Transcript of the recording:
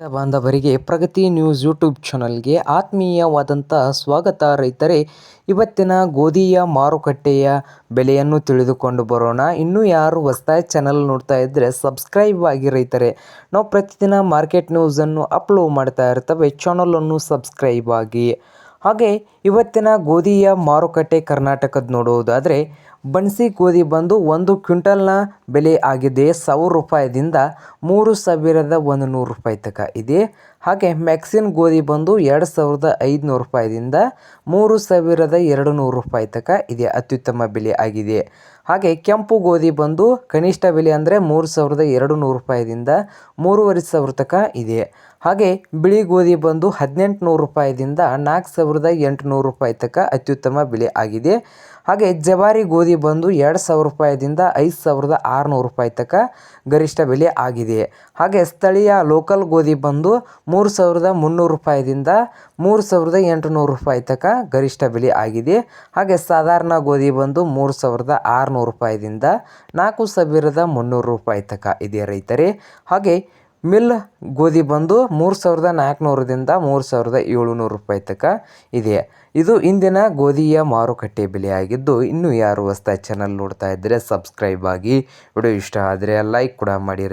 ಬಾಂಧವರಿಗೆ ಪ್ರಗತಿ news YouTube ಚಾನಲ್ಗೆ ಆತ್ಮೀಯವಾದಂಥ ಸ್ವಾಗತ. ರೈತರೇ, ಇವತ್ತಿನ ಗೋಧಿಯ ಮಾರುಕಟ್ಟೆಯ ಬೆಲೆಯನ್ನು ತಿಳಿದುಕೊಂಡು ಬರೋಣ. ಇನ್ನೂ ಯಾರು ಹೊಸ್ತಾಯ ಚಾನಲ್ ನೋಡ್ತಾ ಇದ್ದರೆ ಸಬ್ಸ್ಕ್ರೈಬ್ ಆಗಿ ರೈತರೇ. ನಾವು ಪ್ರತಿದಿನ ಮಾರ್ಕೆಟ್ ನ್ಯೂಸನ್ನು ಅಪ್ಲೋಡ್ ಮಾಡ್ತಾ ಇರ್ತವೆ. ಚಾನಲನ್ನು ಸಬ್ಸ್ಕ್ರೈಬ್ ಆಗಿ. ಹಾಗೆ, ಇವತ್ತಿನ ಗೋಧಿಯ ಮಾರುಕಟ್ಟೆ ಕರ್ನಾಟಕದ ನೋಡುವುದಾದರೆ ಬನ್ಸಿ ಗೋಧಿ ಬಂದು ಒಂದು ಕ್ವಿಂಟಲ್ನ ಬೆಲೆ ಆಗಿದೆ ಸಾವಿರ ರೂಪಾಯಿದಿಂದ ಮೂರು ಸಾವಿರದ ಒಂದು ನೂರು ರೂಪಾಯಿ ತನಕ ಇದೆ. ಹಾಗೆ ಮ್ಯಾಕ್ಸಿನ್ ಗೋಧಿ ಬಂದು ಎರಡು ಸಾವಿರದ ಐದುನೂರು ರೂಪಾಯಿದಿಂದ ಮೂರು ಸಾವಿರದ ಎರಡು ನೂರು ರೂಪಾಯಿ ತನಕ ಇದೆ. ಅತ್ಯುತ್ತಮ ಬೆಲೆ ಆಗಿದೆ. ಹಾಗೆ ಕೆಂಪು ಗೋಧಿ ಬಂದು ಕನಿಷ್ಠ ಬೆಲೆ ಅಂದರೆ ಮೂರು ಸಾವಿರದ ಎರಡು ನೂರು ರೂಪಾಯಿದಿಂದ ಮೂರುವರೆ ಸಾವಿರ ತನಕ ಇದೆ. ಹಾಗೆ ಬಿಳಿ ಗೋಧಿ ಬಂದು ಹದಿನೆಂಟು ನೂರು ರೂಪಾಯಿದಿಂದ ನಾಲ್ಕು ಸಾವಿರದ ಎಂಟುನೂರು ರೂಪಾಯಿ ತನಕ ಅತ್ಯುತ್ತಮ ಬೆಲೆ ಆಗಿದೆ. ಹಾಗೆ ಜವಾರಿ ಗೋಧಿ ಬಂದು ಎರಡು ಸಾವಿರ ರೂಪಾಯಿದಿಂದ ಐದು ಸಾವಿರದ ಆರುನೂರು ರೂಪಾಯಿ ತನಕ ಗರಿಷ್ಠ ಬೆಲೆ ಆಗಿದೆ. ಹಾಗೆ ಸ್ಥಳೀಯ ಲೋಕಲ್ ಗೋಧಿ ಬಂದು ಮೂರು ಸಾವಿರದ ಮುನ್ನೂರು ರೂಪಾಯಿದಿಂದ ಮೂರು ಸಾವಿರದ ಎಂಟುನೂರು ರೂಪಾಯಿ ತನಕ ಗರಿಷ್ಠ ಬೆಲೆ ಆಗಿದೆ. ಹಾಗೆ ಸಾಧಾರಣ ಗೋಧಿ ಬಂದು ಮೂರು ಸಾವಿರದ ಆರುನೂರು ರೂಪಾಯಿದಿಂದ ನಾಲ್ಕು ಸಾವಿರದ ಮುನ್ನೂರು ರೂಪಾಯಿ ತನಕ ಇದೆ ರೈತರೇ. ಹಾಗೆ ಮಿಲ್ ಗೋಧಿ ಬಂದು ಮೂರು ಸಾವಿರದ ನಾಲ್ಕುನೂರದಿಂದ ಮೂರು ಸಾವಿರದ ಏಳುನೂರು ರೂಪಾಯಿ ತನಕ ಇದೆ. ಇದು ಇಂದಿನ ಗೋಧಿಯ ಮಾರುಕಟ್ಟೆ ಬೆಲೆಯಾಗಿದ್ದು, ಇನ್ನೂ ಯಾರು ಹೊಸ್ದಾಗಿ ಚಾನಲ್ ನೋಡ್ತಾ ಇದ್ದರೆ ಸಬ್ಸ್ಕ್ರೈಬ್ ಆಗಿ. ವಿಡಿಯೋ ಇಷ್ಟ ಆದರೆ ಲೈಕ್ ಕೂಡ ಮಾಡಿ